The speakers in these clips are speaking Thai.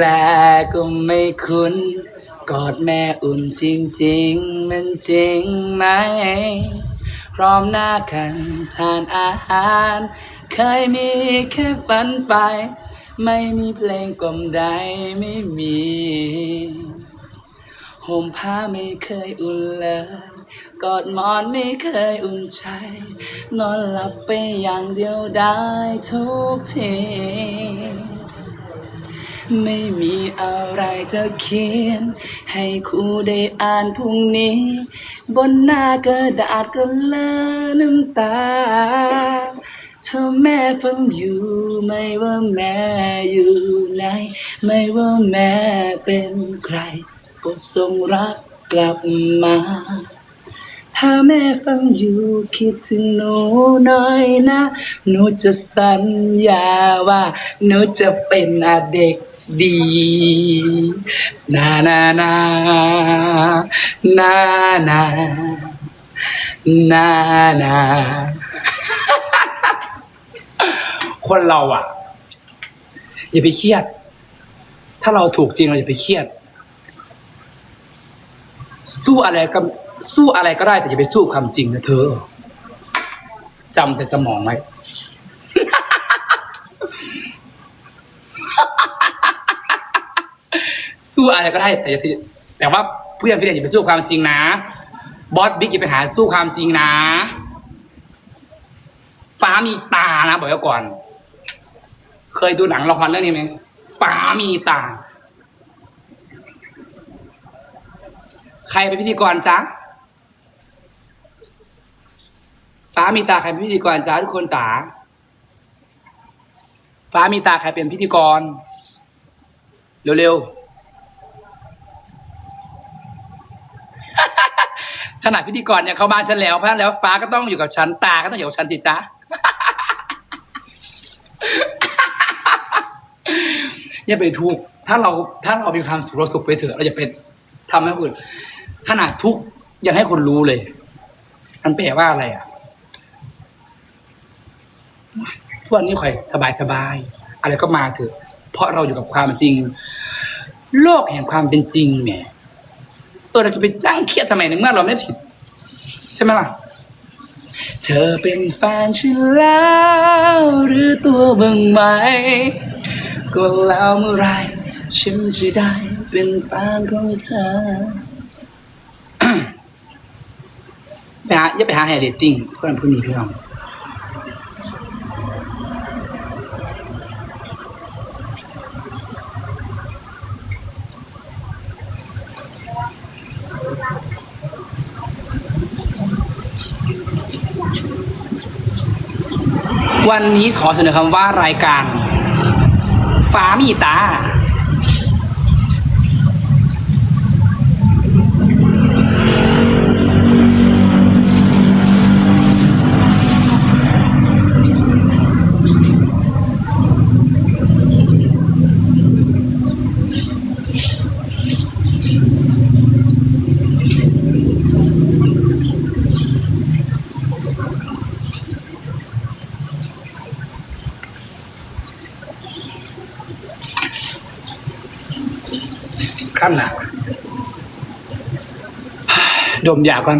แต่ก็ไม่คุ้น กอดแม่อุ่นจริง ๆ มันจริงไหม พร้อมหน้ากันทานอาหาร เคยมีแค่ฝันไป ไม่มีเพลงกลมใดไม่มีห่มผ้าไม่เคยอุ่นเลย กอดหมอนไม่เคยอุ่นใจ นอนหลับไปอย่างเดียวได้ทุกที ไม่มีอะไรจะเขียน ให้ครูได้อ่านพรุ่งนี้ บนหน้ากระดาษก็เลอะน้ำตาเธอแม่ฟังอยู่ไม่ว่าแม่อยู่ไหน ไม่ว่าแม่เป็นใครโปรดส่งรักกลับมา ถ้าแม่ฟังอยู่คิดถึงหนูน่อยนะ หนูจะสัญญาว่า หนูจะเป็นอาเด็ก ดีนานานานานานานาคนเราอะ อย่าไปเครียด ถ้าเราถูกจริงเราอย่าไปเครียด สู้อะไรก็สู้อะไรก็ได้แต่อย่าไปสู้ความจริงนะเธอจำแต่สมองไว้ สู้อะไรก็ได้แต่อย่าแต่ว่าผู้ยังฟิเดอย่าไปสู้ความจริงนะ บอสบิ๊กอย่าไปหาสู้ความจริงนะ ฟ้ามีตานะบอกไว้ก่อน เคยดูหนังละครเรื่องนี้ไหมฟ้ามีตา ใครเป็นพิธีกรจ๊ะฟ้ามีตาใครเป็นพิธีกรจ๊ะทุกคนจ๋า ฟ้ามีตาใครเป็นพิธีกร เร็วๆ ขนาดพิธีกรเนี่ยเข้าบ้านฉันแล้วเพราะฉะนั้นแล้วฟ้าก็ต้องอยู่กับฉันตาก็ต้องอยู่กับฉันสิจ๊ะ อย่าไปทุกข์ถ้าเราถ้าเรามีความสุขเราสุขไปเถอะเราอย่าไปทำให้คนอื่นขนาดทุกข์ยังให้คนรู้เลยมันแปลว่าอะไรอะทุกวันนี้ข่อยสบายสบายอะไรก็มาเถอะ เพราะเราอยู่กับความจริง โลกแห่งความเป็นจริงเนี่ย เออเราจะไปนั่งเครียดทำไมในเมื่อเราไม่ผิด ใช่ไหมล่ะ เธอเป็นแฟนฉันแล้วหรือตัวเบิ่งไหมก็แล้วเมื่อไหรฉันจะได้เป็นแฟนของเธอไปหาอย่าไปหาแฮร์เดตติ้งเพื่อนผู้นี้พี่น้อง วันนี้ขอเสนอคำว่ารายการฟ้ามีตา ขั้นหนาดมยาก่อน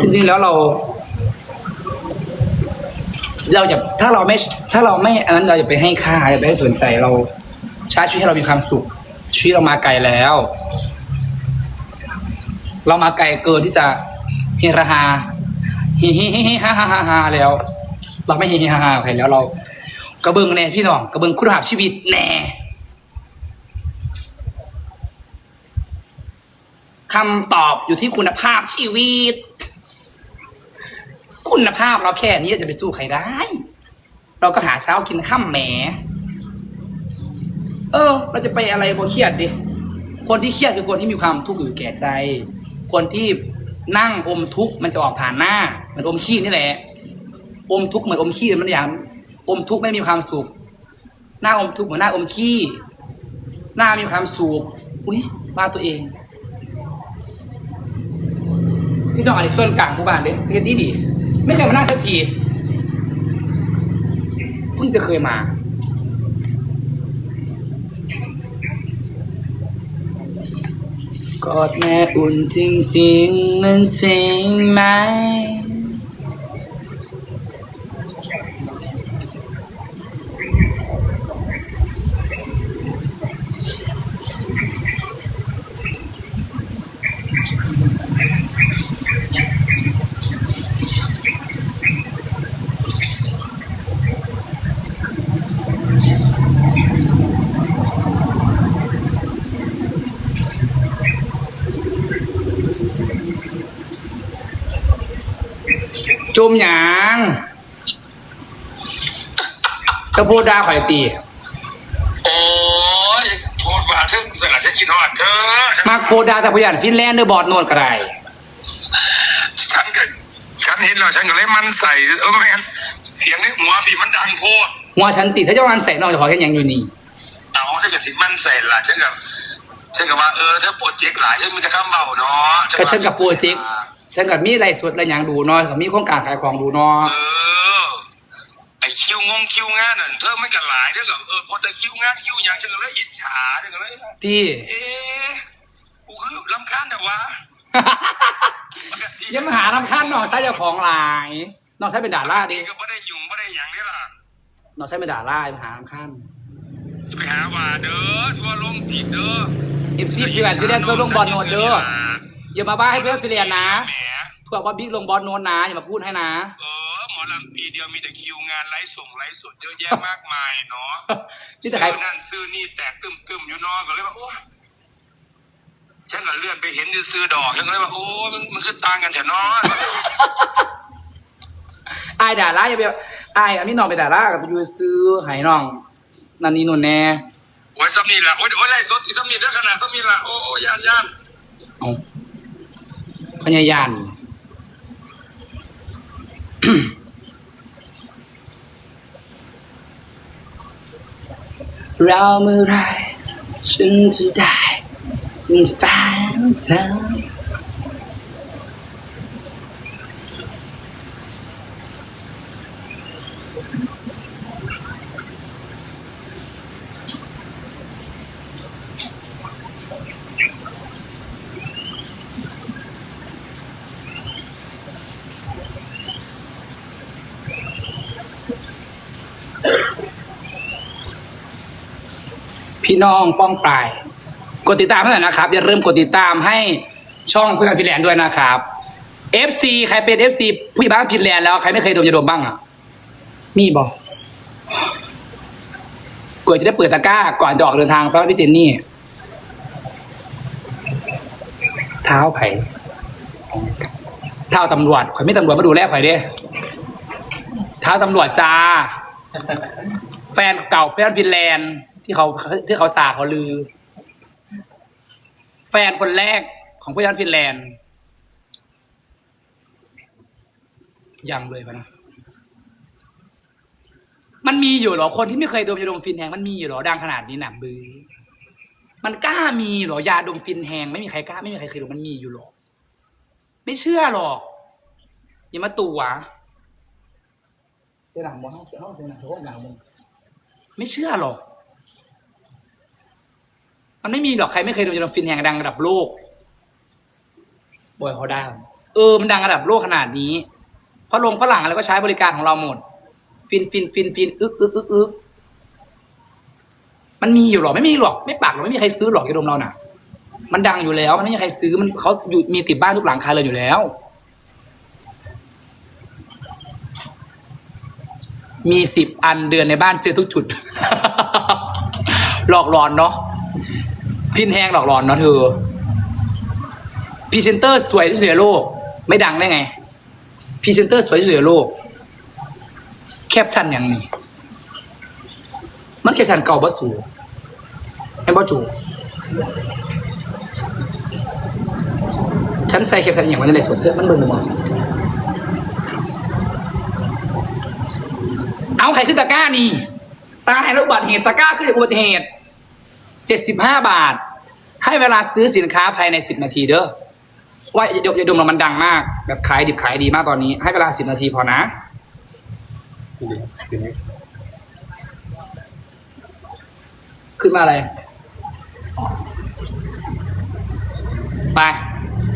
จริงๆแล้วเรา เราอย่าถ้าเราไม่ถ้าเราไม่อันนั้นเราอย่าไปให้ค่าอย่าไปให้สนใจเรา ใช้ชีวิตให้เรามีความสุข ชีวิตเรามาไกลแล้ว เรามาไกลเกินที่จะเฮราฮาเฮเฮเฮเฮฮ่าฮ่าฮ่าฮ่าแล้ว เราไม่เฮเฮฮ่าฮ่าใครแล้วเรา กระเบิงแน่พี่น้องกระเบิงคุณภาพชีวิตแน่คำตอบอยู่ที่คุณภาพชีวิต คุณภาพเราแค่นี้จะไปสู้ใครได้ เราก็หาเช้ากินข้ามแหม เออ เราจะไปอะไรโบเครียดดิ คนที่เครียดคือคนที่มีความทุกข์อยู่แก่ใจ คนที่นั่งอมทุกข์มันจะออกผ่านหน้าเหมือนอมขี้นี่แหละ อมทุกข์เหมือนอมขี้มันอย่าง อมทุกข์ไม่มีความสุข หน้าอมทุกข์เหมือนหน้าอมขี้ หน้ามีความสุข อุ้ยว่าตัวเองพี่ต้องอ่านในส่วนกลางหมู่บ้านเด้เฮ็ดดีดี ไม่เคยมานั่งสักที เพิ่งจะเคยมา กอดแม่อุ่นจริง ๆ มันจริงไหม จุ่มหยางจะพูดดาข่อยตี โอ้ยพูดมาถึงสลัดฉันกินหอดเธอฉันมักโพดาแต่พยันฟินแลนด์เดอร์บอดโนนกระไรฉันก็ฉันเห็นแล้วฉันก็เลยมันใส่เออไม่งั้นเสียงในหัวพี่มันดังโพดหัวฉันติดถ้าเจ้าวันใส่นอกจะขอแค่ยังอยู่นี่ เอาฉันก็สิมันใส่ละฉันก็ฉันก็ว่าเออเธอโปรเจกต์หลายเธอมีแต่คำเบาเนาะก็ฉันกับโปรเจกต์ ฉันกับมีไรสุดอะไรอย่างดูเน้อยกับมีโครงการขายของดูเน้อเออไอคิวงงคิวงานน่ะเธอไม่กันหลายเธอก็เออพอแต่คิวงานคิวอย่างฉันก็เลยอิจฉาฉันก็เลยที่เอ๊ะกูคือลำคาญแต่ว่ายังมาหาทำขั้นนอกใช้เจ้าของหลายนอกใช้เป็นดาราดิก็ไม่ได้ยุ่งไม่ได้อย่างนี้ล่ะนอกใช้เป็นดารามาหาทำขั้นจะไปหาว่าเด้อทัวร์ลงผิดเด้อเอฟซีพี่แวนฟินแลนด์ทั่วลงบอลโนนเด้อ อย่ามาบ้าให้เพื่อนฟินแลนด์นะแหมทั่วบอลบิ๊กลงบอลโนนนะอย่ามาพูดให้นะ เออหมอลำปีเดียวมีแต่คิวงานไลฟ์ส่งไลฟ์สดเยอะแยะมากมายเนาะนี่แต่ใคร ซื้อนั่นซื้อนี่แตกตึมตึมๆอยู่เนอนก็เลยว่าโอ้ยฉันก็เลื่อนไปเห็นซื้อดอกฉันก็เลยว่าโอ้ยมันมันคือต่างกันแถวเนอนไอ้ายด่าล่าอย่าไปไอ้ายอันนี้น้องไปด่าล่ากับยูซื้อใหายน้องนันนี่นุ่นแน่โอ้ยซัมนี่ละโอ้ยโอ้ยไลฟ์สดที่ซัมนี่ได้ขนาดซัมนี่ละโอ้ยย่านย่านเอา พญายานเราเมื่อไรฉันจะได้เป็นแฟนเธอ พี่น้องป้องปลายกดติดตามให้หน่อยนะครับ อย่าลืมกดติดตามให้ช่องผู้ใหญ่ฟินแลนด์ด้วยนะครับ FC ใครเป็น FC ผู้ใหญ่บ้านฟินแลนด์แล้ว ใครไม่เคยดมยาดมบ้างอะ มีบอกเปิดจะได้เปิดตะกร้า ก่อนจะออกเดินทางไปพี่เจนนี่ เท้าไผ่เท้าตำรวจข่อยไม่ตำรวจมาดูแลข่อยเด้เท้าตำรวจจ้า แฟนเก่าเพื่อนฟินแลนด์ ที่เขาที่เขาสาเขาลือ แฟนคนแรกของเพื่อนฟินแลนด์ยังเลยปะนะมันมีอยู่เหรอคนที่ไม่เคยดมยาดมฟินแหงมันมีอยู่เหรอดังขนาดนี้หนักบือ มันกล้ามีเหรอยาดมฟินแหงไม่มีใครกล้าไม่มีใครเคยดมมันมีอยู่หรอไม่เชื่อหรอกอย่ามาตู่วเสียหลังมองห้องเสียห้องเสียหลังเสียห้องหลังมึงไม่เชื่อหรอก มันไม่มีหรอกใครไม่เคยดูจนฟินแห่งดังระดับโลกบอยเขาดังเออมันดังระดับโลกขนาดนี้เพราะลงฝรั่งอะไรก็ใช้บริการของเราหมด ฟินฟินฟินฟินอึกอึกอึกอึกมันมีอยู่หรอไม่มีหรอกไม่ปากหรอกไม่มีใครซื้อหรอกยาดมเราน่ะ มันดังอยู่แล้ว มันไม่มีใครซื้อมันเขาอยู่มีติดบ้านทุกหลังคาเลยอยู่แล้ว มีสิบอันเดือนในบ้านเจอทุกจุด หลอกหลอนเนาะ ฟินแห้งหลอกหลอนเนาะเธอพรีเซนเตอร์สวยที่สุดในโลก ไม่ดังได้ไงพรีเซนเตอร์สวยที่สุดในโลก แคปชั่นอย่างนี้ มันแคปชั่นเก่าบ่สูไอ้บ่จูฉันใส่แคปชั่นอย่างมันในไรสดเธอมันเบิ่งมาเอาใครขึ้นตะกร้านี่ตายแล้วอุบัติเหตุตะกร้าขึ้นอุบัติเหตุ เจ็ดสิบห้าบาท ให้เวลาซื้อสินค้าภายในสิบนาทีเด้อว่าอย่าอย่าดมมันดังมาก แบบขายดิบขายดีมากตอนนี้ ให้เวลาสิบนาทีพอนะ ขึ้นมาอะไร ไป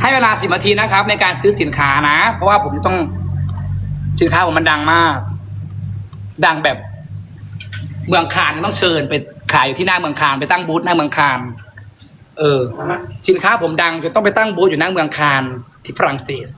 ให้เวลาสิบนาทีนะครับ ในการซื้อสินค้านะ เพราะว่าผมต้องสินค้าผมมันดังมาก ดังแบบเมืองคานต้องเชิญไป ขายอยู่ที่หน้าเมืองคานไปตั้งบูธหน้าเมืองคานเออ สินค้าผมดังจนต้องไปตั้งบูธอยู่หน้าเมืองคานที่ฝรั่งเศส